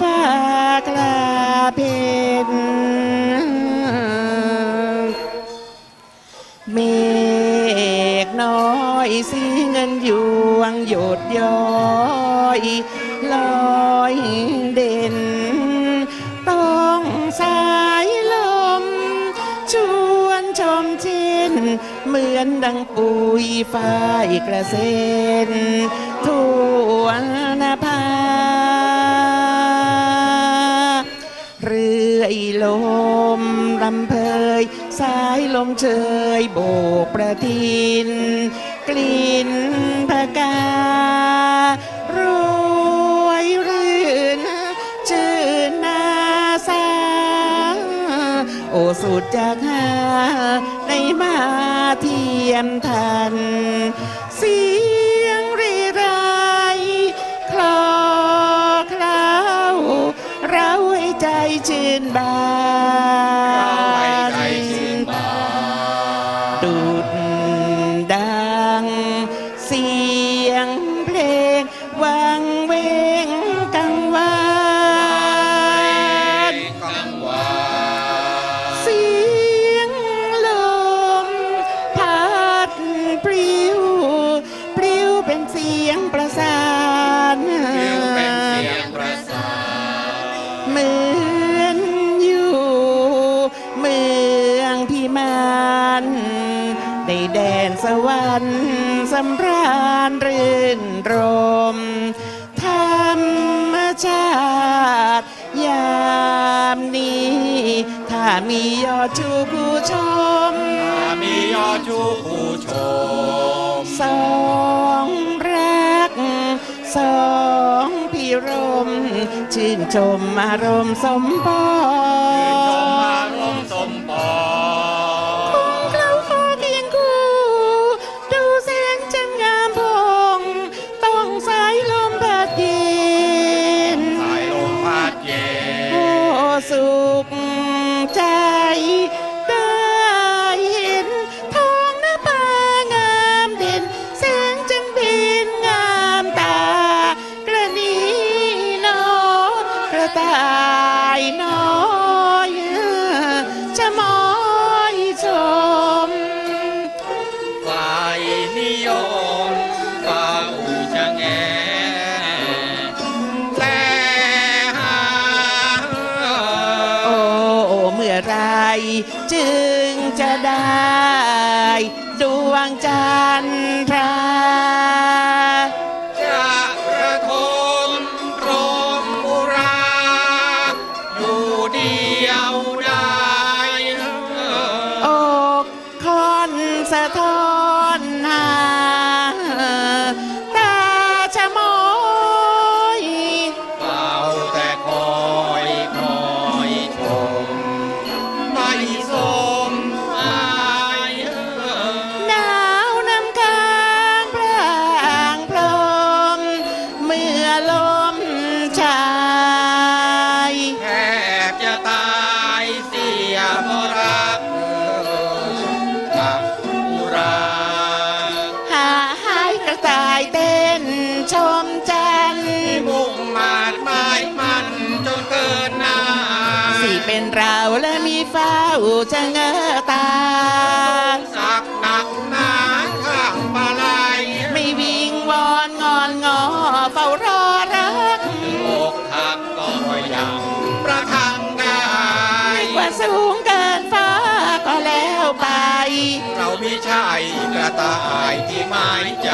ภากลาเพนเมฆน้อยสีเงินยวงหยดย้อยลอยเด่น ต้องสายลม ชวนชมเช่น เหมือนดังปุยฝ้ายกระเซ็นทั่วนภา ยลมลำเพยสายลมเชยโบกประทิน กลิ่นพการวย รื่น ชื่นนาสาโอสุดจากหาในมาเทียมทัน ชื่นบานดุดดังเสีย สำราญรื่นรม ธรรมชาติ ยามนี้ ถ้ามียอดชูผู้ชม ถ้ามียอดชูผู้ชม สองรัก สองพิรม ชื่นชมอารมณ์สมปอชื่นชมอารมณ์สมปอง สุขใจ จึงจะได้ดวงจันทราจะระทมรมอุราอยู่เดียวได้อกคอนสะท้อนหา เฝ้าจะเงอตา สักหนักหนาข้างปลาไหลไม่วิงวอนงอนงอเฝ้ารอรักอกหักก็ยังประทังได้กว่าสูงเกินฟ้าก็แล้วไป เราไม่ใช่กระต่ายที่หมายใจ